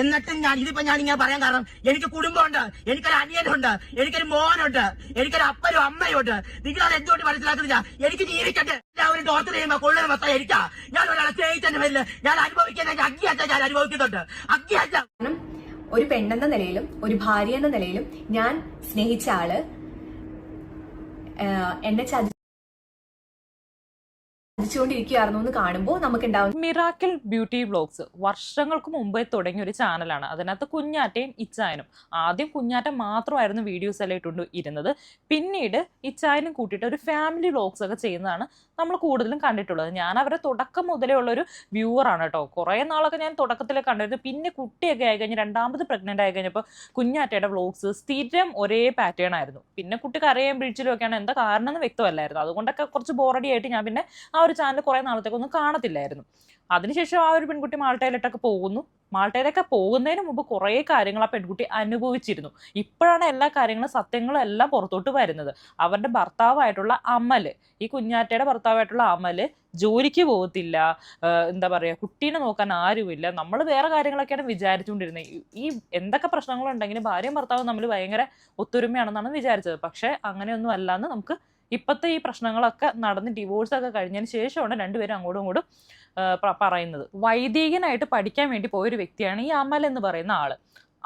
എന്നിട്ടും ഞാൻ ഇതിപ്പോ ഞാൻ ഇങ്ങനെ പറയാൻ കാരണം എനിക്ക് കുടുംബമുണ്ട് എനിക്കൊരു അനിയനുണ്ട് എനിക്കൊരു മോനുണ്ട് എനിക്കൊരു അപ്പനും അമ്മയും ഉണ്ട്. നിങ്ങൾ അത് എന്തുകൊണ്ട് മനസ്സിലാക്കുന്നില്ല? എനിക്ക് ജീവിക്കട്ടെ. ഞാൻ ഒരു ഡോക്ടർ ചെയ്യുമ്പോ കൊള്ളുന്ന മൊത്തം എനിക്കാ ഞാൻ ഒരാളെ സ്നേഹിച്ചതിന്റെ പേരിൽ ഞാൻ അനുഭവിക്കുന്ന അഗ്നിയറ്റ ഞാൻ അനുഭവിക്കുന്നുണ്ട്. കാരണം ഒരു പെണ്ണെന്ന നിലയിലും ഒരു ഭാര്യ എന്ന നിലയിലും ഞാൻ സ്നേഹിച്ച ആൾ എന്നെ ചതിച്ചുകൊണ്ടിരിക്കുകയായിരുന്നു എന്ന് കാണുമ്പോൾ നമുക്ക് ഉണ്ടാവും മിറാക്കിൾ ബ്യൂട്ടി വ്ളോഗ്സ് വർഷങ്ങൾക്ക് മുമ്പേ തുടങ്ങിയ ഒരു ചാനലാണ്. അതിനകത്ത് കുഞ്ഞാറ്റയും ഇച്ചായനും. ആദ്യം കുഞ്ഞാറ്റ മാത്രമായിരുന്നു വീഡിയോസ് എല്ലാം ഇട്ടുണ്ട് ഇരുന്നത്. പിന്നീട് ഇച്ചായനും കൂട്ടിയിട്ട് ഒരു ഫാമിലി വ്ളോഗ്സ് ഒക്കെ ചെയ്യുന്നതാണ് നമ്മൾ കൂടുതലും കണ്ടിട്ടുള്ളത്. ഞാൻ അവരെ തുടക്കം മുതലേ ഉള്ളൊരു വ്യൂവറാണ് കേട്ടോ. കുറേ നാളൊക്കെ ഞാൻ തുടക്കത്തിൽ കണ്ടിരുന്നു. പിന്നെ കുട്ടിയൊക്കെ ആയി കഴിഞ്ഞ് രണ്ടാമത് പ്രഗ്നന്റ് ആയി കഴിഞ്ഞപ്പോൾ കുഞ്ഞാറ്റയുടെ വ്ളോഗ്സ് സ്ഥിരം ഒരേ പാറ്റേൺ ആയിരുന്നു. പിന്നെ കുട്ടി കരയും പിഴിച്ചിലും എന്താ കാരണം എന്ന് വ്യക്തമല്ലായിരുന്നു. അതുകൊണ്ടൊക്കെ കുറച്ച് ബോറടി ആയിട്ട് ഞാൻ പിന്നെ ആ ഒരു ചാനൽ കുറേ നാളത്തേക്കൊന്നും കാണത്തില്ലായിരുന്നു. അതിനുശേഷം ആ ഒരു പെൺകുട്ടി മാൾട്ടയിലിട്ടൊക്കെ പോകുന്നു. മാൾട്ടയിലൊക്കെ പോകുന്നതിന് മുമ്പ് കുറേ കാര്യങ്ങൾ ആ പെൺകുട്ടി അനുഭവിച്ചിരുന്നു. ഇപ്പോഴാണ് എല്ലാ കാര്യങ്ങളും സത്യങ്ങളും എല്ലാം പുറത്തോട്ട് വരുന്നത്. അവരുടെ ഭർത്താവായിട്ടുള്ള അമൽ ഈ കുഞ്ഞാറ്റയുടെ ഭർത്താവായിട്ടുള്ള അമൽ ജോലിക്ക് പോകത്തില്ല. എന്താ പറയുക കുട്ടീനെ നോക്കാൻ ആരുമില്ല. നമ്മൾ വേറെ കാര്യങ്ങളൊക്കെയാണ് വിചാരിച്ചുകൊണ്ടിരുന്നത് ഈ എന്തൊക്കെ പ്രശ്നങ്ങളുണ്ടെങ്കിലും ഭാര്യയും ഭർത്താവും തമ്മിൽ ഭയങ്കര ഒത്തൊരുമയാണെന്നാണ് വിചാരിച്ചത്. പക്ഷേ അങ്ങനെയൊന്നും അല്ലാന്ന് നമുക്ക് ഇപ്പോഴത്തെ ഈ പ്രശ്നങ്ങളൊക്കെ നടന്ന് ഡിവോഴ്സ് ഒക്കെ കഴിഞ്ഞതിന് ശേഷമാണ് രണ്ടുപേരും അങ്ങോട്ടും ഇങ്ങോട്ടും പറയുന്നത്. വൈദികനായിട്ട് പഠിക്കാൻ വേണ്ടി പോയൊരു വ്യക്തിയാണ് ഈ അമൽ എന്ന് പറയുന്ന ആൾ.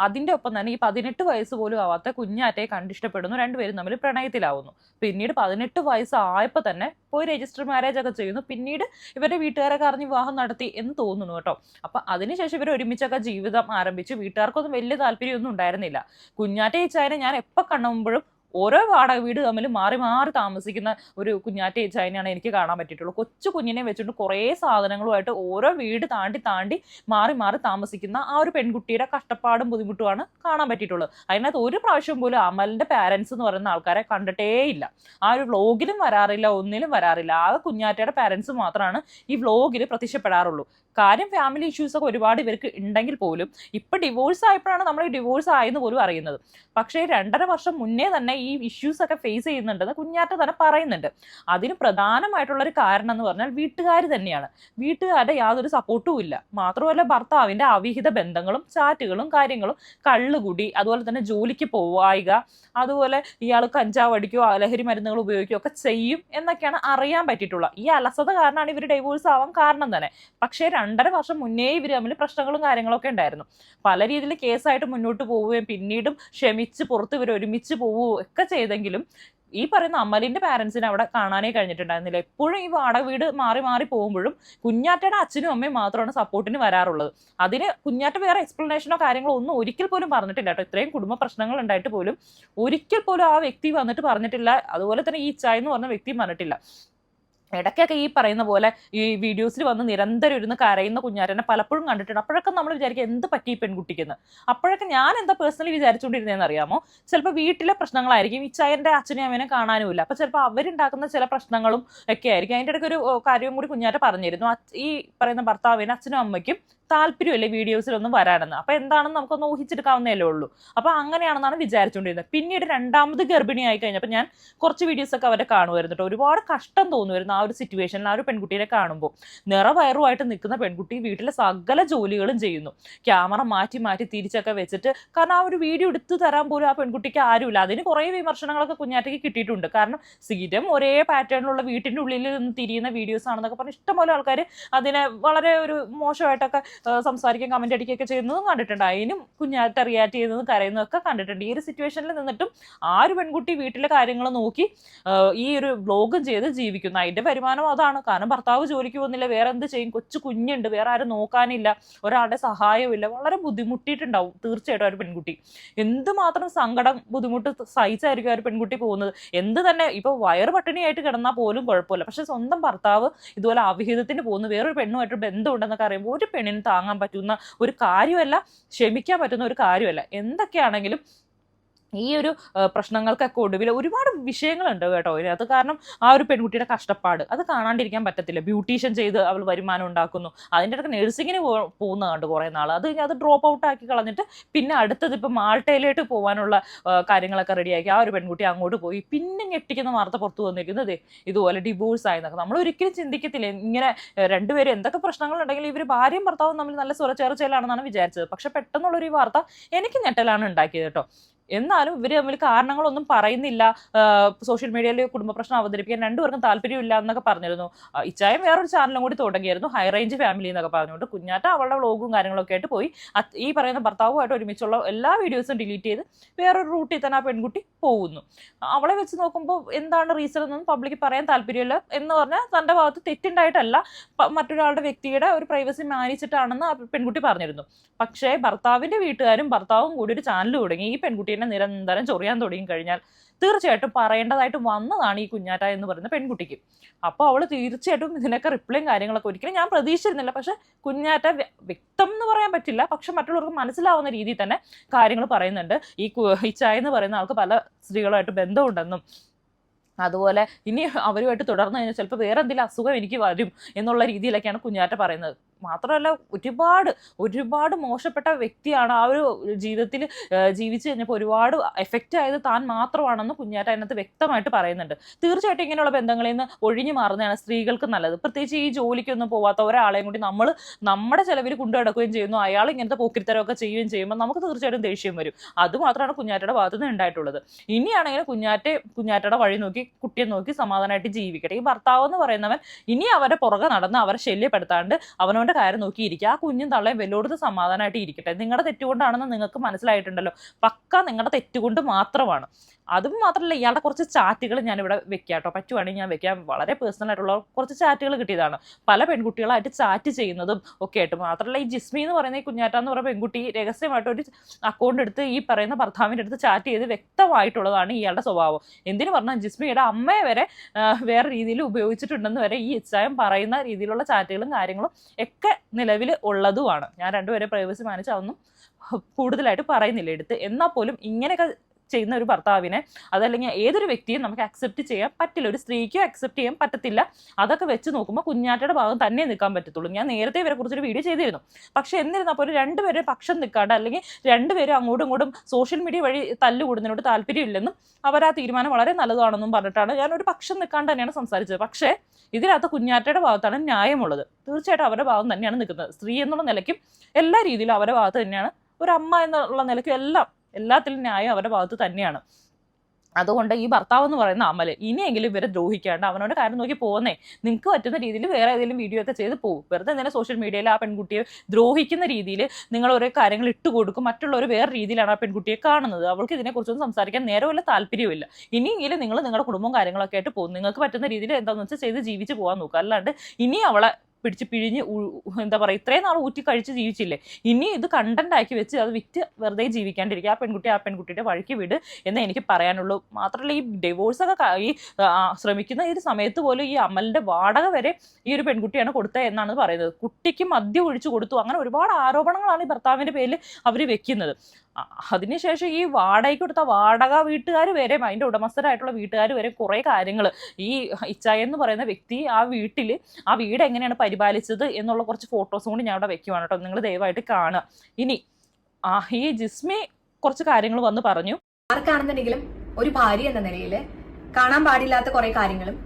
അതിന്റെ ഒപ്പം തന്നെ ഈ പതിനെട്ട് വയസ്സ് പോലും ആവാത്ത കുഞ്ഞാറ്റയെ കണ്ടിഷ്ടപ്പെടുന്നു. രണ്ടുപേരും തമ്മിൽ പ്രണയത്തിലാവുന്നു. പിന്നീട് പതിനെട്ട് വയസ്സായപ്പോൾ തന്നെ പോയി രജിസ്റ്റർ മാരേജ് ഒക്കെ ചെയ്യുന്നു. പിന്നീട് ഇവരുടെ വീട്ടുകാരൊക്കെ അറിഞ്ഞ് വിവാഹം നടത്തി എന്ന് തോന്നുന്നു കേട്ടോ. അപ്പം അതിനുശേഷം ഇവർ ഒരുമിച്ചൊക്കെ ജീവിതം ആരംഭിച്ചു. വീട്ടുകാർക്കൊന്നും വലിയ താല്പര്യമൊന്നും ഉണ്ടായിരുന്നില്ല. കുഞ്ഞാറ്റ ചേച്ചായനെ ഞാൻ എപ്പോൾ കണ്ടുമ്പോഴും ഓരോ വാടക വീട് തമ്മിൽ മാറി മാറി താമസിക്കുന്ന ഒരു കുഞ്ഞാറ്റ ചേച്ചായനെയാണ് എനിക്ക് കാണാൻ പറ്റിയിട്ടുള്ളൂ. കൊച്ചു കുഞ്ഞിനെ വെച്ചിട്ട് കുറേ സാധനങ്ങളുമായിട്ട് ഓരോ വീട് താണ്ടി താണ്ടി മാറി മാറി താമസിക്കുന്ന ആ ഒരു പെൺകുട്ടിയുടെ കഷ്ടപ്പാടും ബുദ്ധിമുട്ടുമാണ് കാണാൻ പറ്റിയിട്ടുള്ളത്. അതിനകത്ത് ഒരു പ്രാവശ്യം പോലും അമലിന്റെ പാരൻസ് എന്ന് പറയുന്ന ആൾക്കാരെ കണ്ടിട്ടേ ഇല്ല ആ ഒരു വ്ളോഗിലും വരാറില്ല ഒന്നിലും വരാറില്ല. ആ കുഞ്ഞാറ്റയുടെ പാരൻസ് മാത്രമാണ് ഈ വ്ളോഗിൽ പ്രത്യക്ഷപ്പെടാറുള്ളൂ. കാര്യം ഫാമിലി ഇഷ്യൂസ് ഒക്കെ ഒരുപാട് ഇവർക്ക് ഉണ്ടെങ്കിൽ പോലും ഇപ്പൊ ഡിവോഴ്സ് ആയപ്പോഴാണ് നമ്മൾ ഡിവോഴ്സ് ആയെന്ന് പോലും അറിയുന്നത്. പക്ഷേ രണ്ടര വർഷം മുന്നേ തന്നെ ഈ ഇഷ്യൂസ് ഒക്കെ ഫേസ് ചെയ്യുന്നുണ്ടെന്ന് കുഞ്ഞാറ്റ തന്നെ പറയുന്നുണ്ട്. അതിന് പ്രധാനമായിട്ടുള്ള ഒരു കാരണം എന്ന് പറഞ്ഞാൽ വീട്ടുകാർ തന്നെയാണ്. വീട്ടുകാരുടെ യാതൊരു സപ്പോർട്ടും ഇല്ല. മാത്രമല്ല ഭർത്താവിന്റെ അവിഹിത ബന്ധങ്ങളും ചാറ്റുകളും കാര്യങ്ങളും കള്ളുകുടി അതുപോലെ തന്നെ ജോലിക്ക് പോവായിക അതുപോലെ ഇയാൾ കഞ്ചാവ് അടിക്കുകയോ ലഹരി മരുന്നുകൾ ഉപയോഗിക്കുകയോ ഒക്കെ ചെയ്യും എന്നൊക്കെയാണ് അറിയാൻ പറ്റിയിട്ടുള്ളത് ഈ അലസത കാരണമാണ് ഇവർ ഡൈവോഴ്സ് ആവാൻ കാരണം തന്നെ. പക്ഷേ രണ്ടര വർഷം മുന്നേ ഇവർ തമ്മിൽ പ്രശ്നങ്ങളും കാര്യങ്ങളൊക്കെ ഉണ്ടായിരുന്നു. പല രീതിയിൽ കേസായിട്ട് മുന്നോട്ട് പോവുകയും പിന്നീടും ക്ഷമിച്ച് പുറത്ത് ഇവർ ഒരുമിച്ച് പോവുകയും ഒക്കെ ചെയ്തെങ്കിലും ഈ പറയുന്ന അമലിന്റെ പാരന്റ്സിനെ അവിടെ കാണാനേ കഴിഞ്ഞിട്ടുണ്ടായിരുന്നില്ല. എപ്പോഴും ഈ വാടക വീട് മാറി മാറി പോകുമ്പോഴും കുഞ്ഞാറ്റയുടെ അച്ഛനും അമ്മയും മാത്രമാണ് സപ്പോർട്ടിന് വരാറുള്ളത്. അതിന് കുഞ്ഞാറ്റ വേറെ എക്സ്പ്ലനേഷനോ കാര്യങ്ങളോ ഒന്നും ഒരിക്കൽ പോലും പറഞ്ഞിട്ടില്ല കേട്ടോ. ഇത്രയും കുടുംബ പ്രശ്നങ്ങൾ ഉണ്ടായിട്ട് പോലും ഒരിക്കൽ പോലും ആ വ്യക്തി വന്നിട്ട് പറഞ്ഞിട്ടില്ല. അതുപോലെ തന്നെ ഈ ചായ എന്ന് പറഞ്ഞ വ്യക്തിയും പറഞ്ഞിട്ടില്ല. ഇടയ്ക്കൊക്കെ ഈ പറയുന്ന പോലെ ഈ വീഡിയോസിൽ വന്ന് നിരന്തരം ഇരുന്ന് കരയുന്ന കുഞ്ഞാരനെ പലപ്പോഴും കണ്ടിട്ടുണ്ട്. അപ്പോഴൊക്കെ നമ്മൾ വിചാരിക്കും എന്ത് പറ്റി ഈ പെൺകുട്ടിക്കെന്ന്? അപ്പോഴൊക്കെ ഞാൻ എന്താ പേഴ്സണലി വിചാരിച്ചുകൊണ്ടിരുന്നതെന്ന് അറിയാമോ? ചിലപ്പോൾ വീട്ടിലെ പ്രശ്നങ്ങളായിരിക്കും. ഈ ചായന്റെ അച്ഛനും അമ്മേനെ കാണാനുമില്ല. അപ്പോൾ ചിലപ്പോൾ അവരുണ്ടാക്കുന്ന ചില പ്രശ്നങ്ങളും ഒക്കെ ആയിരിക്കും. അതിന്റെ ഇടയ്ക്ക് ഒരു കാര്യവും കൂടി കുഞ്ഞാറ്റ പറഞ്ഞിരുന്നു. ഈ പറയുന്ന ഭർത്താവിന് അച്ഛനും അമ്മയ്ക്കും താല്പര്യമില്ല വീഡിയോസിലൊന്നും വരാനെന്ന്? അപ്പോൾ എന്താണെന്ന് നമുക്കൊന്ന് ഊഹിച്ചെടുക്കാവുന്നതല്ലേ ഉള്ളൂ. അപ്പോൾ അങ്ങനെയാണെന്നാണ് വിചാരിച്ചുകൊണ്ടിരുന്നത് പിന്നീട് രണ്ടാമത് ഗർഭിണിയായി കഴിഞ്ഞപ്പോൾ ഞാൻ കുറച്ച് വീഡിയോസ് ഒക്കെ അവരെ കാണുമായിരുന്നു കേട്ടോ ഒരുപാട് കഷ്ടം തോന്നുമായിരുന്നു ആ ഒരു സിറ്റുവേഷനിൽ ആ ഒരു പെൺകുട്ടിയെ കാണുമ്പോൾ നിറവയറുമായിട്ട് നിൽക്കുന്ന പെൺകുട്ടി വീട്ടിലെ സകല ജോലികളും ചെയ്യുന്നു. ക്യാമറ മാറ്റി മാറ്റി തിരിച്ചൊക്കെ വെച്ചിട്ട് കാരണം ആ ഒരു വീഡിയോ എടുത്തു തരാൻ പോലും ആ പെൺകുട്ടിക്ക് ആരുമില്ല. അതിന് കുറേ വിമർശനങ്ങളൊക്കെ കുഞ്ഞാറ്റയ്ക്ക് കിട്ടിയിട്ടുണ്ട്. കാരണം സ്ഥിരം ഒരേ പാറ്റേണിലുള്ള വീട്ടിന്റെ ഉള്ളിൽ നിന്ന് തിരിയുന്ന വീഡിയോസ് ആണെന്നൊക്കെ പറഞ്ഞ് ഇഷ്ടംപോലെ ആൾക്കാർ അതിനെ വളരെ ഒരു മോശമായിട്ടൊക്കെ സംസാരിക്കുകയും കമന്റ് അടിക്കുകയൊക്കെ ചെയ്യുന്നതും കണ്ടിട്ടുണ്ട്. അതിനും കുഞ്ഞാറ്റ റിയാക്ട് ചെയ്യുന്നതും കരയുന്നതൊക്കെ കണ്ടിട്ടുണ്ട്. ഈ ഒരു സിറ്റുവേഷനിൽ നിന്നിട്ടും ആ ഒരു പെൺകുട്ടി വീട്ടിലെ കാര്യങ്ങൾ നോക്കി ഈ ഒരു ബ്ലോഗും ചെയ്ത് ജീവിക്കുന്നു. അതിന്റെ വരുമാനം അതാണ്. കാരണം ഭർത്താവ് ജോലിക്ക് പോകുന്നില്ല വേറെ എന്ത് ചെയ്യും? കൊച്ചു കുഞ്ഞുണ്ട് വേറെ ആരും നോക്കാനില്ല ഒരാളുടെ സഹായമില്ല വളരെ ബുദ്ധിമുട്ടിയിട്ടുണ്ടാവും തീർച്ചയായിട്ടും ഒരു പെൺകുട്ടി. എന്തുമാത്രം സങ്കടം ബുദ്ധിമുട്ട് സഹിച്ചായിരിക്കും ഒരു പെൺകുട്ടി പോകുന്നത്? എന്ത് തന്നെ ഇപ്പൊ വയറ് പട്ടിണിയായിട്ട് കിടന്നാൽ പോലും കുഴപ്പമില്ല. പക്ഷെ സ്വന്തം ഭർത്താവ് ഇതുപോലെ അവിഹിതത്തിന് പോകുന്നു. വേറൊരു പെണ്ണുമായിട്ട് ബന്ധമുണ്ടെന്നൊക്കെ അറിയുമ്പോൾ ഒരു പെണ്ണിന് താങ്ങാൻ പറ്റുന്ന ഒരു കാര്യമല്ല ക്ഷമിക്കാൻ പറ്റുന്ന ഒരു കാര്യമല്ല. എന്തൊക്കെയാണെങ്കിലും ഈ ഒരു പ്രശ്നങ്ങൾക്കൊക്കെ ഒടുവിൽ ഒരുപാട് വിഷയങ്ങളുണ്ട് കേട്ടോ അത് കാരണം ആ ഒരു പെൺകുട്ടിയുടെ കഷ്ടപ്പാട് അത് കാണാണ്ടിരിക്കാൻ പറ്റത്തില്ല. ബ്യൂട്ടീഷ്യൻ ചെയ്ത് അവൾ വരുമാനം ഉണ്ടാക്കുന്നു. അതിന്റെ ഇടയ്ക്ക് നഴ്സിങ്ങിന് പോകുന്ന കണ്ട് കുറേ നാൾ അത് അത് ഡ്രോപ്പ് ഔട്ട് ആക്കി കളഞ്ഞിട്ട് പിന്നെ അടുത്തത് ഇപ്പം മാൾട്ടയിലേക്ക് പോകാനുള്ള കാര്യങ്ങളൊക്കെ റെഡിയാക്കി ആ ഒരു പെൺകുട്ടി അങ്ങോട്ട് പോയി. പിന്നെ ഞെട്ടിക്കുന്ന വാർത്ത പുറത്തു വന്നിരിക്കുന്നത് ഇതുപോലെ ഡിവോഴ്സ് ആയെന്നൊക്കെ. നമ്മൾ ഒരിക്കലും ചിന്തിക്കത്തില്ല. ഇങ്ങനെ രണ്ടുപേരും എന്തൊക്കെ പ്രശ്നങ്ങളുണ്ടെങ്കിൽ ഇവർ ഭാര്യയും ഭർത്താവും തമ്മിൽ നല്ല സ്വരച്ചേർച്ചയിലാണെന്നാണ് വിചാരിച്ചത്. പക്ഷെ പെട്ടെന്നുള്ളൊരു വാർത്ത എനിക്ക് ഞെട്ടലാണ് ഉണ്ടാക്കിയത് കേട്ടോ. എന്നാലും ഇവർ തമ്മിൽ കാരണങ്ങളൊന്നും പറയുന്നില്ല. സോഷ്യൽ മീഡിയയിൽ കുടുംബ പ്രശ്നം അവതരിപ്പിക്കാൻ രണ്ടുപേർക്കും താല്പര്യമില്ല എന്നൊക്കെ പറഞ്ഞിരുന്നു. ഇച്ചായം വേറൊരു ചാനലും കൂടി തുടങ്ങിയായിരുന്നു ഹൈ റേഞ്ച് ഫാമിലി എന്നൊക്കെ പറഞ്ഞുകൊണ്ട്. കുഞ്ഞാറ്റ അവളുടെ വ്ളോഗും കാര്യങ്ങളൊക്കെ ആയിട്ട് പോയി. ഈ പറയുന്ന ഭർത്താവുമായിട്ട് ഒരുമിച്ചുള്ള എല്ലാ വീഡിയോസും ഡിലീറ്റ് ചെയ്ത് വേറൊരു റൂട്ടിൽ തന്നെ ആ പെൺകുട്ടി പോകുന്നു. അവളെ വെച്ച് നോക്കുമ്പോൾ എന്താണ് റീസൺ എന്നൊന്നും പബ്ലിക് പറയാൻ താല്പര്യമില്ല എന്ന് പറഞ്ഞാൽ തന്റെ ഭാഗത്ത് തെറ്റുണ്ടായിട്ടല്ല. മറ്റൊരാളുടെ വ്യക്തിയുടെ ഒരു പ്രൈവസി മാനിച്ചിട്ടാണെന്ന് ആ പെൺകുട്ടി പറഞ്ഞിരുന്നു. പക്ഷേ ഭർത്താവിന്റെ വീട്ടുകാരും ഭർത്താവും കൂടി ഒരു ചാനൽ തുടങ്ങി. ഈ പെൺകുട്ടീനെ നിരന്തരം ചൊറിയാൻ തുടങ്ങി കഴിഞ്ഞാൽ തീർച്ചയായിട്ടും പറയേണ്ടതായിട്ട് വന്നതാണ് ഈ കുഞ്ഞാറ്റ എന്ന് പറയുന്ന പെൺകുട്ടിക്ക്. അപ്പോൾ അവൾ തീർച്ചയായിട്ടും ഇതിനൊക്കെ റിപ്ലൈയും കാര്യങ്ങളൊക്കെ ഒരിക്കലും ഞാൻ പ്രതീക്ഷിച്ചിരുന്നില്ല. പക്ഷെ കുഞ്ഞാറ്റ വ്യക്തം എന്ന് പറയാൻ പറ്റില്ല. പക്ഷെ മറ്റുള്ളവർക്ക് മനസ്സിലാവുന്ന രീതിയിൽ തന്നെ കാര്യങ്ങൾ പറയുന്നുണ്ട്. ഈ ഇച്ചായ എന്ന് പറയുന്ന ആൾക്ക് പല സ്ത്രീകളുമായിട്ട് ബന്ധമുണ്ടെന്നും അതുപോലെ ഇനി അവരുമായിട്ട് തുടർന്നു കഴിഞ്ഞാൽ ചിലപ്പോൾ വേറെ എന്തെങ്കിലും അസുഖം എനിക്ക് വരും എന്നുള്ള രീതിയിലൊക്കെയാണ് കുഞ്ഞാറ്റ പറയുന്നത്. മാത്രമല്ല ഒരുപാട് ഒരുപാട് മോശപ്പെട്ട വ്യക്തിയാണ് ആ ഒരു ജീവിതത്തിൽ ജീവിച്ചു കഴിഞ്ഞപ്പോൾ ഒരുപാട് എഫക്റ്റ് ആയത് താൻ മാത്രമാണെന്ന് കുഞ്ഞാറ്റ അതിനകത്ത് വ്യക്തമായിട്ട് പറയുന്നുണ്ട്. തീർച്ചയായിട്ടും ഇങ്ങനെയുള്ള ബന്ധങ്ങളിൽ നിന്ന് ഒഴിഞ്ഞു മാറുന്നതാണ് സ്ത്രീകൾക്ക് നല്ലത്. പ്രത്യേകിച്ച് ഈ ജോലിക്കൊന്നും പോവാത്ത ഒരാളെയും കൂടി നമ്മൾ നമ്മുടെ ചിലവിൽ കൊണ്ടു നടക്കുകയും ചെയ്യുന്നു അയാൾ ഇങ്ങനത്തെ പോക്കിരിത്തരമൊക്കെ ചെയ്യുകയും ചെയ്യുമ്പോൾ നമുക്ക് തീർച്ചയായിട്ടും ദേഷ്യം വരും. അതുമാത്രമാണ് കുഞ്ഞാറ്റയുടെ ഭാഗത്ത് നിന്ന് ഉണ്ടായിട്ടുള്ളത്. ഇനിയാണെങ്കിൽ കുഞ്ഞാറ്റെ കുഞ്ഞാറ്റയുടെ വഴി നോക്കി കുട്ടിയെ നോക്കി സമാധാനമായിട്ട് ജീവിക്കട്ടെ. ഈ ഭർത്താവ് എന്ന് പറയുന്നവൻ ഇനി അവരെ പുറകെ നടന്ന് അവരെ ശല്യപ്പെടുത്താണ്ട് അവനവന്റെ കാര്യം നോക്കിയിരിക്കുക ആ കുഞ്ഞും തള്ളയും വെല്ലോടത്ത് സമാധാനമായിട്ട് ഇരിക്കട്ടെ. നിങ്ങളുടെ തെറ്റുകൊണ്ടാണെന്ന് നിങ്ങൾക്ക് മനസ്സിലായിട്ടുണ്ടല്ലോ. പക്ക നിങ്ങളുടെ തെറ്റുകൊണ്ട് മാത്രമാണ്. അതും മാത്രമല്ല ഇയാളുടെ കുറച്ച് ചാറ്റുകൾ ഞാനിവിടെ വെക്കാം കേട്ടോ പറ്റുവാണെങ്കിൽ ഞാൻ വെക്കാം. വളരെ പേഴ്സണൽ ആയിട്ടുള്ള കുറച്ച് ചാറ്റുകൾ കിട്ടിയതാണ്. പല പെൺകുട്ടികളായിട്ട് ചാറ്റ് ചെയ്യുന്നതും ഒക്കെ ആയിട്ട്. മാത്രമല്ല ഈ ജിസ്മി എന്ന് പറയുന്ന ഈ കുഞ്ഞാറ്റ എന്ന് പറയുന്ന പെൺകുട്ടി രഹസ്യമായിട്ട് ഒരു അക്കൗണ്ട് എടുത്ത് ഈ പറയുന്ന ഭർത്താവിന്റെ അടുത്ത് ചാറ്റ് ചെയ്ത് വ്യക്തമായിട്ടുള്ളതാണ് ഇയാളുടെ സ്വഭാവം. എന്തിനു പറഞ്ഞാൽ ജിസ്മിയുടെ അമ്മയെ വരെ വേറെ രീതിയിൽ ഉപയോഗിച്ചിട്ടുണ്ടെന്ന് വരെ ഈ ഇച്ചായം പറയുന്ന രീതിയിലുള്ള ചാറ്റുകളും കാര്യങ്ങളും ഒക്കെ നിലവിൽ ഉള്ളതുമാണ്. ഞാൻ രണ്ടുപേരെ പ്രൈവസി മാനിച്ച് അതൊന്നും കൂടുതലായിട്ട് പറയുന്നില്ല. എടുത്ത് എന്നാൽ പോലും ഇങ്ങനെയൊക്കെ ചെയ്യുന്ന ഒരു ഭർത്താവിനെ അതല്ലെങ്കിൽ ഏതൊരു വ്യക്തിയും നമുക്ക് അക്സെപ്റ്റ് ചെയ്യാൻ പറ്റില്ല. ഒരു സ്ത്രീക്കും അക്സെപ്റ്റ് ചെയ്യാൻ പറ്റത്തില്ല. അതൊക്കെ വെച്ച് നോക്കുമ്പോൾ കുഞ്ഞാറ്റയുടെ ഭാഗം തന്നെ നിൽക്കാൻ പറ്റത്തുള്ളൂ. ഞാൻ നേരത്തെ ഇവരെ കുറിച്ചൊരു വീഡിയോ ചെയ്തിരുന്നു. പക്ഷെ എന്നിരുന്നപ്പോൾ പോലും രണ്ടുപേരും പക്ഷം നിൽക്കാണ്ട് അല്ലെങ്കിൽ രണ്ടുപേരും അങ്ങോട്ടും ഇങ്ങോട്ടും സോഷ്യൽ മീഡിയ വഴി തല്ലുകൂടുന്നതിനോട് താല്പര്യമില്ലെന്നും അവർ ആ തീരുമാനം വളരെ നല്ലതാണെന്നും പറഞ്ഞിട്ടാണ് ഞാൻ ഒരു പക്ഷം നിൽക്കാണ്ട് തന്നെയാണ് സംസാരിച്ചത്. പക്ഷേ ഇതിനകത്ത് കുഞ്ഞാറ്റയുടെ ഭാഗത്താണ് ന്യായമുള്ളത്. തീർച്ചയായിട്ടും അവരുടെ ഭാഗം തന്നെയാണ് നിൽക്കുന്നത്. സ്ത്രീ എന്നുള്ള നിലയ്ക്കും എല്ലാ രീതിയിലും അവരുടെ ഭാഗത്ത് തന്നെയാണ്. ഒരു അമ്മ എന്നുള്ള നിലയ്ക്കും എല്ലാം എല്ലാത്തിലും ന്യായം അവരുടെ ഭാഗത്ത് തന്നെയാണ്. അതുകൊണ്ട് ഈ ഭർത്താവ് എന്ന് പറയുന്ന അമൽ ഇനിയെങ്കിലും ഇവരെ ദ്രോഹിക്കാണ്ട് അവനോട് കാര്യം നോക്കി പോകുന്നേ നിങ്ങൾക്ക് പറ്റുന്ന രീതിയിൽ വേറെ ഏതെങ്കിലും വീഡിയോ ഒക്കെ ചെയ്ത് പോകും വെറുതെ എന്തെങ്കിലും സോഷ്യൽ മീഡിയയിൽ ആ പെൺകുട്ടിയെ ദ്രോഹിക്കുന്ന രീതിയിൽ നിങ്ങൾ ഓരോ കാര്യങ്ങൾ ഇട്ട് കൊടുക്കും. മറ്റുള്ളവർ വേറെ രീതിയിലാണ് ആ പെൺകുട്ടിയെ കാണുന്നത്. അവൾക്ക് ഇതിനെക്കുറിച്ചൊന്നും സംസാരിക്കാൻ നേരമില്ല താല്പര്യമില്ല ഇനിയെങ്കിലും നിങ്ങൾ നിങ്ങളുടെ കുടുംബവും കാര്യങ്ങളൊക്കെ ആയിട്ട് പോകും. നിങ്ങൾക്ക് പറ്റുന്ന രീതിയിൽ എന്താണെന്ന് വെച്ചാൽ ചെയ്ത് ജീവിച്ച് പോകാൻ നോക്കുക. അല്ലാണ്ട് ഇനി അവളെ പിടിച്ച് പിഴിഞ്ഞ് എന്താ പറയുക ഇത്രയും നാൾ ഊറ്റി കഴിച്ച് ജീവിച്ചില്ലേ? ഇനി ഇത് കണ്ടന്റ് ആക്കി വെച്ച് അത് വിറ്റ് വെറുതെ ജീവിക്കാണ്ടിരിക്കുക. ആ പെൺകുട്ടി ആ പെൺകുട്ടിയുടെ വഴിക്ക് വിട് എന്ന് എനിക്ക് പറയാനുള്ളൂ. മാത്രമല്ല ഈ ഡിവോഴ്സ് ഒക്കെ ഈ ശ്രമിക്കുന്ന ഈ ഒരു സമയത്ത് പോലും ഈ അമലിന്റെ വാടക വരെ ഈ ഒരു പെൺകുട്ടിയാണ് കൊടുത്തത് എന്നാണ് പറയുന്നത്. കുട്ടിക്ക് മദ്യം ഒഴിച്ചു കൊടുത്തു. അങ്ങനെ ഒരുപാട് ആരോപണങ്ങളാണ് ഈ ഭർത്താവിന്റെ പേരിൽ അവർ വെക്കുന്നത്. അതിനുശേഷം ഈ വാടകയ്ക്ക് കൊടുത്ത വാടക വീട്ടുകാർ വരെ അതിന്റെ ഉടമസ്ഥരായിട്ടുള്ള വീട്ടുകാർ വരെ കുറേ കാര്യങ്ങൾ ഈ ഇച്ചായ എന്ന് പറയുന്ന വ്യക്തി ആ വീട്ടിൽ ആ വീട് എങ്ങനെയാണ് പരിപാലിച്ചത് എന്നുള്ള കുറച്ച് ഫോട്ടോസും കൂടി ഞാൻ അവിടെ വെക്കുവാണ് കേട്ടോ. നിങ്ങൾ ദയവായിട്ട് കാണുക. ഇനി ആ ഈ ജിസ്മി കുറച്ച് കാര്യങ്ങൾ വന്ന് പറഞ്ഞു. ആർക്കാണെന്നുണ്ടെങ്കിലും ഒരു ഭാര്യ എന്ന നിലയിൽ കാണാൻ പാടില്ലാത്ത കുറേ കാര്യങ്ങളും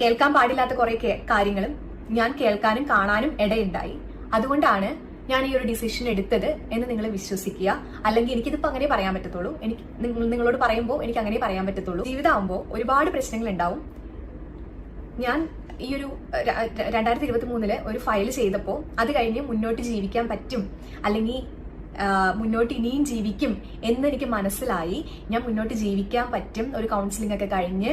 കേൾക്കാൻ പാടില്ലാത്ത കുറേ കാര്യങ്ങളും ഞാൻ കേൾക്കാനും കാണാനും ഇടയുണ്ടായി. അതുകൊണ്ടാണ് ഞാൻ ഈ ഒരു ഡിസിഷൻ എടുത്തത് എന്ന് നിങ്ങൾ വിശ്വസിക്കുക. അല്ലെങ്കിൽ എനിക്കിതിപ്പോ അങ്ങനെ പറയാൻ പറ്റത്തുള്ളൂ. എനിക്ക് നിങ്ങളോട് പറയുമ്പോൾ എനിക്ക് അങ്ങനെ പറയാൻ പറ്റത്തുള്ളൂ. ജീവിതമാകുമ്പോൾ ഒരുപാട് പ്രശ്നങ്ങൾ ഉണ്ടാവും. ഞാൻ ഈ ഒരു രണ്ടായിരത്തി ഇരുപത്തി മൂന്നിൽ ഒരു ഫയൽ ചെയ്തപ്പോൾ അത് കഴിഞ്ഞ് മുന്നോട്ട് ജീവിക്കാൻ പറ്റും. അല്ലെങ്കിൽ മുന്നോട്ട് ഇനിയും ജീവിക്കും എന്ന് എനിക്ക് മനസ്സിലായി. ഞാൻ മുന്നോട്ട് ജീവിക്കാൻ പറ്റും. ഒരു കൗൺസിലിംഗ് ഒക്കെ കഴിഞ്ഞ്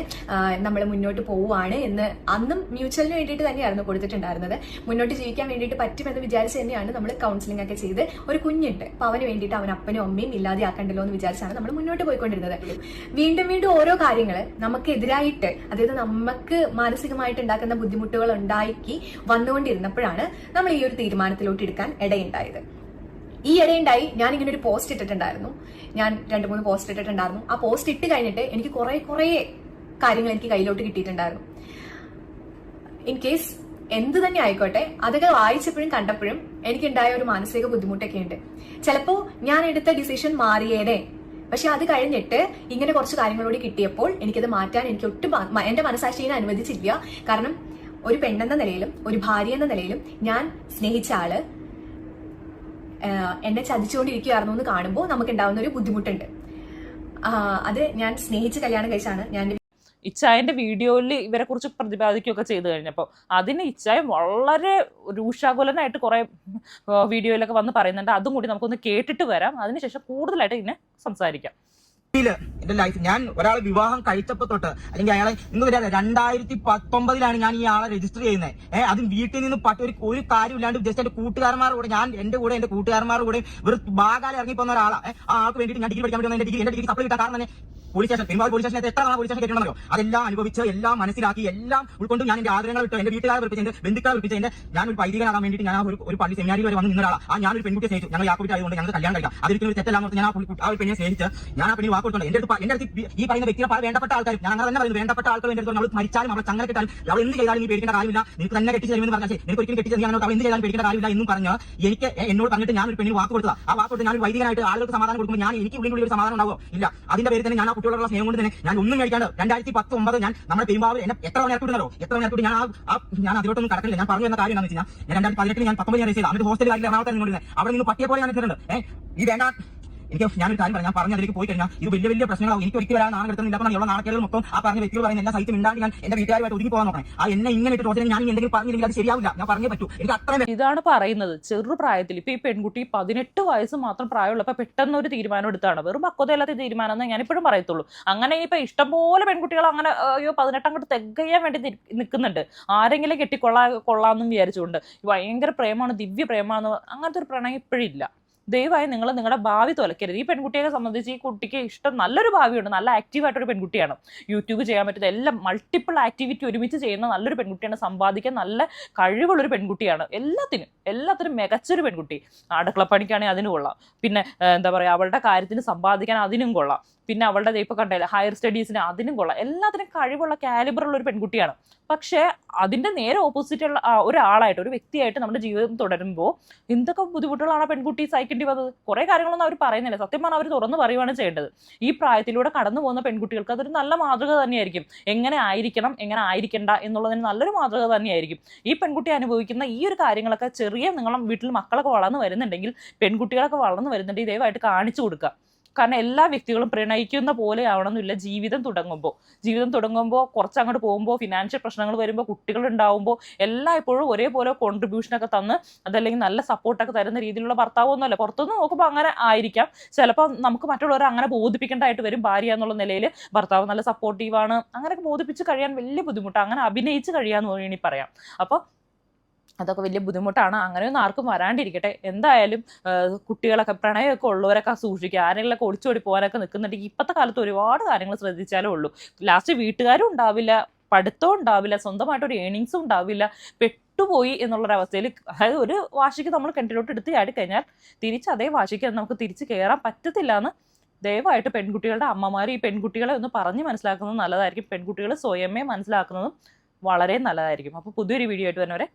നമ്മൾ മുന്നോട്ട് പോവുകയാണ് എന്ന് അന്നും മ്യൂച്വലിന് വേണ്ടിയിട്ട് തന്നെയായിരുന്നു കൊടുത്തിട്ടുണ്ടായിരുന്നത്. മുന്നോട്ട് ജീവിക്കാൻ വേണ്ടിയിട്ട് പറ്റുമെന്ന് വിചാരിച്ച് തന്നെയാണ് നമ്മൾ കൗൺസിലിംഗ് ഒക്കെ ചെയ്ത് ഒരു കുഞ്ഞുണ്ട് അപ്പൊ അവന് വേണ്ടിയിട്ട് അവൻ അപ്പനും അമ്മയും ഇല്ലാതെയാക്കണ്ടല്ലോ എന്ന് വിചാരിച്ചാണ് നമ്മൾ മുന്നോട്ട് പോയിക്കൊണ്ടിരുന്നത്. വീണ്ടും വീണ്ടും ഓരോ കാര്യങ്ങൾ നമുക്കെതിരായിട്ട് അതായത് നമുക്ക് മാനസികമായിട്ട് ഉണ്ടാക്കുന്ന ബുദ്ധിമുട്ടുകൾ ഉണ്ടാക്കി വന്നുകൊണ്ടിരുന്നപ്പോഴാണ് നമ്മൾ ഈ ഒരു തീരുമാനത്തിലോട്ട് എടുക്കാൻ ഇടയുണ്ടായത്. ഈ ഇടയുണ്ടായി ഞാൻ ഇങ്ങനെ ഒരു പോസ്റ്റ് ഇട്ടിട്ടുണ്ടായിരുന്നു. ഞാൻ രണ്ട് മൂന്ന് പോസ്റ്റ് ഇട്ടിട്ടുണ്ടായിരുന്നു. ആ പോസ്റ്റ് ഇട്ട് കഴിഞ്ഞിട്ട് എനിക്ക് കുറെ കുറെ കാര്യങ്ങൾ എനിക്ക് കയ്യിലോട്ട് കിട്ടിയിട്ടുണ്ടായിരുന്നു. ഇൻ കേസ് എന്ത് തന്നെ ആയിക്കോട്ടെ അതൊക്കെ വായിച്ചപ്പോഴും കണ്ടപ്പോഴും എനിക്കുണ്ടായ ഒരു മാനസിക ബുദ്ധിമുട്ടൊക്കെ ഉണ്ട് ചിലപ്പോ ഞാൻ എടുത്ത ഡിസിഷൻ മാറിയേനെ. പക്ഷെ അത് കഴിഞ്ഞിട്ട് ഇങ്ങനെ കുറച്ച് കാര്യങ്ങളോട് കിട്ടിയപ്പോൾ എനിക്കത് മാറ്റാൻ എനിക്ക് ഒട്ടും എന്റെ മനസ്സാക്ഷിനെ അനുവദിച്ചില്ല. കാരണം ഒരു പെണ്ണെന്ന നിലയിലും ഒരു ഭാര്യ എന്ന നിലയിലും ഞാൻ സ്നേഹിച്ച ആൾ എന്നെ ചതിച്ചുകൊണ്ടിരിക്കുകയായിരുന്നു എന്ന് കാണുമ്പോൾ നമുക്ക് ഉണ്ടാവുന്ന ഒരു ബുദ്ധിമുട്ടുണ്ട്. അത് ഞാൻ സ്നേഹിച്ച് കല്യാണം കഴിച്ചാണ്. ഞാൻ ഇച്ചായന്റെ വീഡിയോയിൽ ഇവരെ കുറിച്ച് പ്രതിപാദിക്കുകയൊക്കെ ചെയ്തു കഴിഞ്ഞപ്പോൾ അതിന് ഇച്ചായ വളരെ രൂക്ഷാകുലനായിട്ട് കുറെ വീഡിയോയിലൊക്കെ വന്ന് പറയുന്നുണ്ട്. അതും കൂടി നമുക്കൊന്ന് കേട്ടിട്ട് വരാം. അതിനുശേഷം കൂടുതലായിട്ട് ഇതിനെ സംസാരിക്കാം. എന്റെ ലൈഫ് ഞാൻ ഒരാളെ വിവാഹം കഴിച്ചപ്പോ തൊട്ട് അല്ലെങ്കിൽ അയാളെ ഇന്ന് വരെ രണ്ടായിരത്തി പത്തൊമ്പതിലാണ് ഞാൻ ഈ ആളെ രജിസ്റ്റർ ചെയ്യുന്നത് ഏഹ് അതും വീട്ടിൽ നിന്ന് പറ്റ ഒരു ഒരു കാര്യമില്ലാണ്ട് ജസ്റ്റ് എന്റെ കൂട്ടുകാരന്മാരുടെ കൂടെ ഞാൻ എന്റെ കൂടെ എന്റെ കൂട്ടുകാരന്മാരുടെ കൂടെ ഒരു ബാഗാലി പോകുന്ന ഒരാളാണ് ആ ആൾക്ക് വേണ്ടിയിട്ട് ഞാൻ ഡിഗ്രി പഠിക്കാൻ വേണ്ടി എന്റെ ഡിഗ്രി എന്റെ ഡിഗ്രി സപ്ലൈ കിട്ടാൻ കാരണം തന്നെ പോലീസ് സ്റ്റേഷൻ പെരുമാൾ പോലീസ് സ്റ്റേഷനകത്ത് എത്ര പോലീസ് സ്റ്റേഷൻ കേട്ടിട്ടുണ്ടോ അതെല്ലാം അനുഭവിച്ച് എല്ലാം മനസ്സിലാക്കി എല്ലാം ഉൾക്കൊണ്ട് ഞാൻ എന്റെ ആഗ്രഹങ്ങൾ വിട്ടു എന്റെ വീട്ടുകാരെ വിളിപ്പിച്ച് എന്റെ ബന്ധുക്കളെ വിളിപ്പിച്ച് ഞാൻ ഒരു പൈതികനാകാൻ വേണ്ടിയിട്ട് ഞാൻ ഒരു ഒരു പള്ളി സെമിനാരിൽ വരെ വന്ന് നിന്നൊരാളാണ് ആ ഞാൻ ഒരു പെൺകുട്ടിയെ സ്നേഹിച്ചു. ഞങ്ങൾ യാക്കോട്ട് ആയതുകൊണ്ട് ഞങ്ങൾ കല്യാണം കഴിക്കാം. അതൊരിക്കലും ഒരു തെറ്റെല്ലാം ഞാൻ ആ ഒരു പെണ്ണിനെ സ്നേഹിച്ച് ഞാൻ ആ പെണ്ണി വാക്ക് കൊടുത്തോണ്ട് എന്റെ അടുത്ത് എന്റെ അടുത്ത് ഈ പറയുന്ന വ്യക്തിയെ പല വേണ്ടപ്പെട്ട ആൾക്കാരും ഞാൻ അങ്ങനെ തന്നെ പറയുന്നത് വേണ്ടപ്പെട്ട ആൾക്കാർ എന്റെ അടുത്ത് നമ്മൾ മരിച്ചാലും അവളെ ചങ്ങനെ കിട്ടാലും അവൾ എന്ത് ചെയ്താലും നീ പേടിക്കേണ്ട കാര്യമില്ല. നിനക്ക് തന്നെ കെട്ടിച്ച് തരുമെന്ന് പറഞ്ഞാൽ നിനക്ക് ഒരിക്കലും കെട്ടിച്ച് തരാൻ അവൾ എന്ത് ചെയ്താലും പേടിക്കേണ്ട കാര്യമില്ല എന്നും പറഞ്ഞ് എനിക്ക് എന്നോട് പറഞ്ഞിട്ട് ഞാൻ ഒരു പെണ്ണിന് വാക്ക് ആ വാക്ക് ഞാൻ ഒരു വൈദികനായിട്ട് ആളുകൾക്ക് സമാധാനം കൊടുക്കുമ്പോൾ ഞാൻ എനിക്ക് ഉള്ളിൽ ഒരു സമാധാനം ഉണ്ടാവും ഇല്ല. അതിന്റെ പേര് തന്നെ ഞാൻ ആ കുട്ടികളുള്ള സ്നേഹം കൊണ്ട് തന്നെ ഞാൻ ഒന്നും കഴിക്കാണ്ട് രണ്ടായിരത്തി പത്ത് ഒമ്പത് ഞാൻ നമ്മുടെ പെരുമ്പാവ് എന്നെ എത്ര മണി ഇറക്കിട്ടുണ്ടല്ലോ എത്ര മണി ഇറക്കിട്ട് ഞാൻ ആ- ഞാൻ അതിലോട്ടൊന്നും കടക്കില്ല ഞാൻ പറഞ്ഞു എന്ന കാര്യം എന്താണെന്ന് വെച്ചാൽ ഞാൻ രണ്ടായിരത്തി പതിനെട്ടിൽ ഞാൻ പത്തൊമ്പത് ഞാൻ രജിസ്റ്റർ ചെയ്തു ഹോസ്റ്റൽ കാര്യത്തിൽ എറണാകുളത്ത് അവിടെ നിന്ന് പട്ടിയെ പോലെ ഞാൻ എത്തിയിട്ടുണ്ട്. ഏഹ് ഈ വേണ്ട എനിക്ക് ഞാനൊരു കാര്യം പറയാം. ഞാൻ പറഞ്ഞ അതിലേക്ക് പോയി കഴിഞ്ഞാൽ ഇത് വലിയ വലിയ പ്രശ്നങ്ങളാവും. എനിക്ക് ഒരിക്കലും വരാൻ നാളെ കിടക്കുന്നില്ല അപ്പോൾ ഉള്ള നാണക്കേടുകൾ മൊത്തം ആ പറഞ്ഞ വ്യക്തികൾ പറയുന്ന എല്ലാ സൈറ്റും ഇണ്ടാണ്ട് ഞാൻ എന്റെ വീട്ടുകാരുമായിട്ട് ഒതുങ്ങി പോകാൻ നോക്കണം. ആ എന്നെ ഇങ്ങനെ ഇട്ട് ടോർച്ചർ ഞാൻ എന്തെങ്കിലും പറഞ്ഞില്ലെങ്കിൽ അത് ശരിയാവില്ല. ഞാൻ പറഞ്ഞേ പറ്റൂ. എനിക്ക് അത്ര ഇതാണ് പറയുന്നത്. ചെറുപ്രായത്തിൽ ഇപ്പൊ ഈ പെൺകുട്ടി പതിനെട്ട് വയസ്സ് മാത്രം പ്രായമുള്ളപ്പോൾ പെട്ടെന്ന് ഒരു തീരുമാനം എടുത്താണ്. വെറും പക്വതയില്ലാത്ത തീരുമാനം എന്ന് ഞാൻ ഇപ്പോഴും പറയത്തുള്ളൂ. അങ്ങനെ ഇപ്പൊ ഇഷ്ടംപോലെ പെൺകുട്ടികൾ അങ്ങനെ അയ്യോ പതിനെട്ട് അങ്ങോട്ട് തികയാൻ വേണ്ടി നിൽക്കുന്നുണ്ട് ആരെങ്കിലും കെട്ടിക്കൊള്ളാ കൊള്ളാമെന്നും വിചാരിച്ചുകൊണ്ട് ഭയങ്കര പ്രേമമാണ് ദിവ്യ പ്രേമാന്ന് അങ്ങനത്തെ ഒരു പ്രണയം ഇപ്പോഴില്ല ദയവായി നിങ്ങൾ നിങ്ങളുടെ ഭാവി തുലക്കരുത്. ഈ പെൺകുട്ടിയെ സംബന്ധിച്ച് ഈ കുട്ടിക്ക് ഇഷ്ടം നല്ലൊരു ഭാവിയുണ്ട്. നല്ല ആക്റ്റീവായിട്ടൊരു പെൺകുട്ടിയാണ്. യൂട്യൂബ് ചെയ്യാൻ പറ്റുന്ന എല്ലാം മൾട്ടിപ്പിൾ ആക്ടിവിറ്റി ഒരുമിച്ച് ചെയ്യുന്ന നല്ലൊരു പെൺകുട്ടിയാണ്. സമ്പാദിക്കാൻ നല്ല കഴിവുള്ളൊരു പെൺകുട്ടിയാണ്. എല്ലാത്തിനും എല്ലാത്തിനും മികച്ചൊരു പെൺകുട്ടി. അടുക്കളപ്പണിക്കാണെങ്കിൽ അതിനും കൊള്ളാം. പിന്നെ എന്താ പറയുക അവളുടെ കാര്യത്തിന് സമ്പാദിക്കാൻ അതിനും കൊള്ളാം. പിന്നെ അവളുടെ ഇപ്പോൾ കണ്ടല്ലേ ഹയർ സ്റ്റഡീസിന് അതിനും കൊള്ളാം. എല്ലാത്തിനും കഴിവുള്ള കാലിബറുള്ള ഒരു പെൺകുട്ടിയാണ്. പക്ഷേ അതിന്റെ നേരെ ഓപ്പോസിറ്റ് ഉള്ള ഒരാളായിട്ട് ഒരു വ്യക്തിയായിട്ട് നമ്മുടെ ജീവിതം തുടരുമ്പോൾ എന്തൊക്കെ ബുദ്ധിമുട്ടുകളാണ് പെൺകുട്ടി സഹിക്കേണ്ടി വന്നത്? കുറേ കാര്യങ്ങളൊന്നും അവർ പറയുന്നില്ല. സത്യം പറഞ്ഞാൽ അവർ തുറന്നു പറയുവാണ് ചെയ്യേണ്ടത്. ഈ പ്രായത്തിലൂടെ കടന്നു പോകുന്ന പെൺകുട്ടികൾക്ക് അതൊരു നല്ല മാതൃക തന്നെയായിരിക്കും. എങ്ങനെ ആയിരിക്കണം എങ്ങനെ ആയിരിക്കണ്ട എന്നുള്ളതിന് നല്ലൊരു മാതൃക തന്നെയായിരിക്കും. ഈ പെൺകുട്ടി അനുഭവിക്കുന്ന ഈ ഒരു കാര്യങ്ങളൊക്കെ ചെറിയ നിങ്ങളും വീട്ടിൽ മക്കളൊക്കെ വളർന്നു വരുന്നുണ്ടെങ്കിൽ പെൺകുട്ടികളൊക്കെ വളർന്നു വരുന്നുണ്ടെങ്കിൽ ദയവായിട്ട് കാണിച്ചു കൊടുക്കുക. കാരണം എല്ലാ വ്യക്തികളും പ്രണയിക്കുന്ന പോലെ ആവണമെന്നില്ല. ജീവിതം തുടങ്ങുമ്പോൾ ജീവിതം തുടങ്ങുമ്പോൾ കുറച്ച് അങ്ങോട്ട് പോകുമ്പോൾ ഫിനാൻഷ്യൽ പ്രശ്നങ്ങൾ വരുമ്പോൾ കുട്ടികൾ ഉണ്ടാവുമ്പോൾ എല്ലാം എപ്പോഴും ഒരേപോലെ കോൺട്രിബ്യൂഷനൊക്കെ തന്ന് അതല്ലെങ്കിൽ നല്ല സപ്പോർട്ടൊക്കെ തരുന്ന രീതിയിലുള്ള ഭർത്താവൊന്നുമല്ല. പുറത്തുനിന്ന് നോക്കുമ്പോൾ അങ്ങനെ ആയിരിക്കാം. ചിലപ്പോൾ നമുക്ക് മറ്റുള്ളവരെ അങ്ങനെ ബോധിപ്പിക്കേണ്ടതായിട്ട് വരും ഭാര്യ എന്നുള്ള നിലയിൽ ഭർത്താവ് നല്ല സപ്പോർട്ടീവാണ് അങ്ങനെയൊക്കെ ബോധിപ്പിച്ച് കഴിയാൻ വലിയ ബുദ്ധിമുട്ടാണ്. അങ്ങനെ അഭിനയിച്ച് കഴിയാന്ന് വേണമെങ്കിൽ പറയാം. അപ്പോൾ അതൊക്കെ വലിയ ബുദ്ധിമുട്ടാണ്. അങ്ങനെയൊന്നും ആർക്കും വരാണ്ടിരിക്കട്ടെ. എന്തായാലും കുട്ടികളൊക്കെ പ്രണയമൊക്കെ ഉള്ളവരൊക്കെ സൂക്ഷിക്കുക. ആരെങ്കിലൊക്കെ ഒളിച്ചോടി പോകാനൊക്കെ നിൽക്കുന്നുണ്ടെങ്കിൽ ഇപ്പോഴത്തെ കാലത്ത് ഒരുപാട് കാര്യങ്ങൾ ശ്രദ്ധിച്ചാലേ ഉള്ളൂ. ലാസ്റ്റ് വീട്ടുകാരും ഉണ്ടാവില്ല പഠിത്തവും ഉണ്ടാവില്ല സ്വന്തമായിട്ടൊരു ഏണിങ്സും ഉണ്ടാവില്ല. പെട്ടുപോയി എന്നുള്ളൊരവസ്ഥയിൽ അതായത് ഒരു വാശിക്ക് നമ്മൾ കിണറ്റിലോട്ട് എടുത്ത് ചാടിക്കഴിഞ്ഞാൽ തിരിച്ച് അതേ വാശിക്ക് നമുക്ക് തിരിച്ച് കയറാൻ പറ്റത്തില്ല എന്ന് ദയവായിട്ട് പെൺകുട്ടികളുടെ അമ്മമാർ ഈ പെൺകുട്ടികളെ ഒന്ന് പറഞ്ഞ് മനസ്സിലാക്കുന്നത് നല്ലതായിരിക്കും. പെൺകുട്ടികൾ സ്വയമേ മനസ്സിലാക്കുന്നതും വളരെ നല്ലതായിരിക്കും. അപ്പോൾ പുതിയൊരു വീഡിയോ ആയിട്ട് വരുന്നവരെ